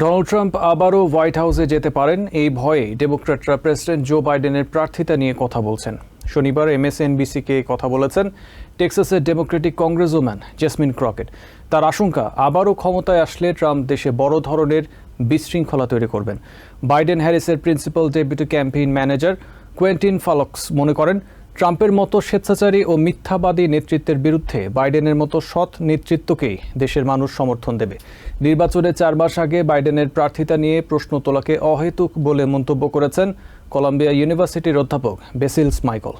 Donald Trump আবারও white হাউসে যেতে পারেন, এই ভয়ে ডেমোক্র্যাটরা প্রেসিডেন্ট জো বাইডেনের প্রার্থিতা নিয়ে কথা বলছেন। শনিবার এমএসএনবিসিকে কথা বলেছেন টেক্সাসের ডেমোক্রেটিক কংগ্রেসওম্যান জেসমিন ক্রকেট। তার আশঙ্কা, আবারও ক্ষমতায় আসলে ট্রাম্প দেশে বড় ধরনের বিশৃঙ্খলা তৈরি করবেন। Biden হ্যারিসের principal deputy campaign manager Quentin Fulks মনে করেন ট্রাম্পের মতো স্বেচ্ছাচারী ও মিথ্যাবাদী নেতৃত্বের বিরুদ্ধে বাইডেনের মতো সৎ নেতৃত্বকেই দেশের মানুষ সমর্থন দেবে। নির্বাচনে চার মাস আগে বাইডেনের প্রার্থিতা নিয়ে প্রশ্ন তোলাকে অহেতুক বলে মন্তব্য করেছেন কলাম্বিয়া ইউনিভার্সিটির অধ্যাপক বেসিলস মাইকল।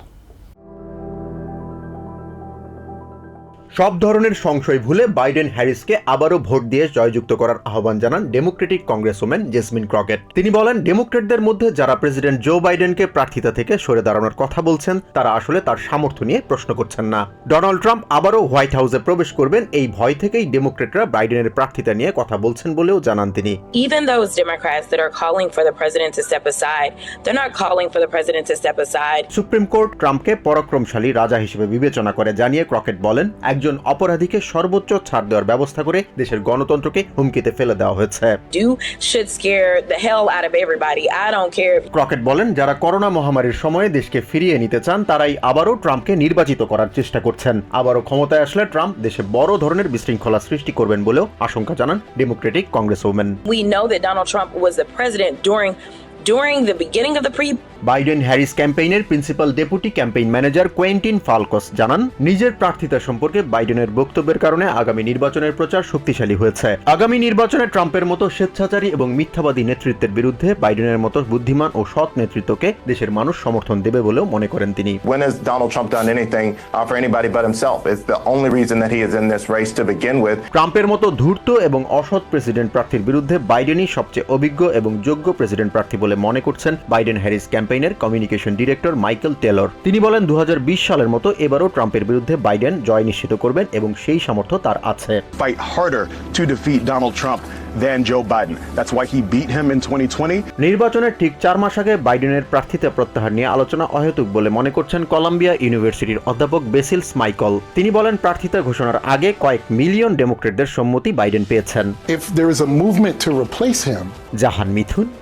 সব ধরনের সংশয় ভুলে বাইডেন হ্যারিসকে আবারও ভোট দিয়ে জয়যুক্ত করার আহ্বান জানান ডেমোক্রেটিক কংগ্রেসওম্যান জেসমিন ক্রকেট। তিনি বলেন ডেমোক্রেটদের মধ্যে যারা প্রেসিডেন্ট জো বাইডেনকে প্রার্থিতা থেকে সরে দাঁড়ানোর কথা বলছেন তারা আসলে তার সামর্থ্য নিয়ে প্রশ্ন করছেন না। ডোনাল্ড ট্রাম্প আবারও হোয়াইট হাউসে প্রবেশ করবেন এই ভয় থেকেই ডেমোক্রেটরা বাইডেনের প্রার্থিতা নিয়ে কথা বলছেন বলেও জানান তিনি। Even those Democrats that are calling for the president to step aside, they're not calling for the president to step aside. Supreme court ট্রাম্পকে পরাক্রমশালী রাজা হিসেবে বিবেচনা করে জানিয়ে ক্রকেট বলেন একজন অপরাধীকে সর্বোচ্চ ছাড় দেওয়ার ব্যবস্থা করে দেশের গণতন্ত্রকে হুমকিতে ফেলে দেওয়া হয়েছে। ক্রকেট বলেন যারা করোনা মহামারীর সময়ে দেশকে ফিরিয়ে নিতে চান তারাই আবারও ট্রাম্পকে নির্বাচিত করার চেষ্টা করছেন। আবারও ক্ষমতায় আসলে ট্রাম্প দেশে বড় ধরনের বিশৃঙ্খলা সৃষ্টি করবেন বলেও আশঙ্কা জানান democratic congress women. We know that Donald Trump was the president during during the beginning of the pre Biden Harris ক্যাম্পেইনের principal deputy campaign manager Quentin Fulks জানান নিজের প্রার্থিতা সম্পর্কে বাইডেনের বক্তব্যের কারণে আগামী নির্বাচনের প্রচার শক্তিশালী হয়েছে আগামী নির্বাচনে ট্রাম্পের মতো স্বেচ্ছাচারী এবং মিথ্যাবাদী নেতৃত্বের বিরুদ্ধে বাইডেনের মতো বুদ্ধিমান ও সৎ নেতৃত্বকে দেশের মানুষ সমর্থন দেবে বলেও মনে করেন তিনি When has Donald Trump done anything uh, for anybody but himself? It's the only reason that he is in this race to begin with. ট্রাম্পের মতো ধূর্ত এবং অসৎ প্রেসিডেন্ট প্রার্থীর বিরুদ্ধে বাইডেনই সবচেয়ে অভিজ্ঞ এবং যোগ্য প্রেসিডেন্ট প্রার্থী বলে মনে করছেন বাইডেন হ্যারিস ক্যাম্পেইনের কমিউনিকেশন ডিরেক্টর মাইকেল টেলর তিনি বলেন দু হাজার বিশ সালের মতো এবারও ট্রাম্পের বিরুদ্ধে বাইডেন জয় নিশ্চিত করবেন এবং সেই সামর্থ্য তার আছে fight harder to defeat Donald Trump than Joe Biden. That's why he beat him in 2020. নির্বাচনের ঠিক চার মাস আগে বাইডেনের প্রার্থিতা প্রত্যাহার নিয়ে আলোচনা অহেতুক বলে মনে করছেন কলাম্বিয়া ইউনিভার্সিটির অধ্যাপক বেসিলস মাইকল তিনি বলেন প্রার্থিতা ঘোষণার আগে কয়েক মিলিয়ন ডেমোক্রেটদের সম্মতি বাইডেন পেয়েছেন if there is a movement to replace him, Jahan Mithun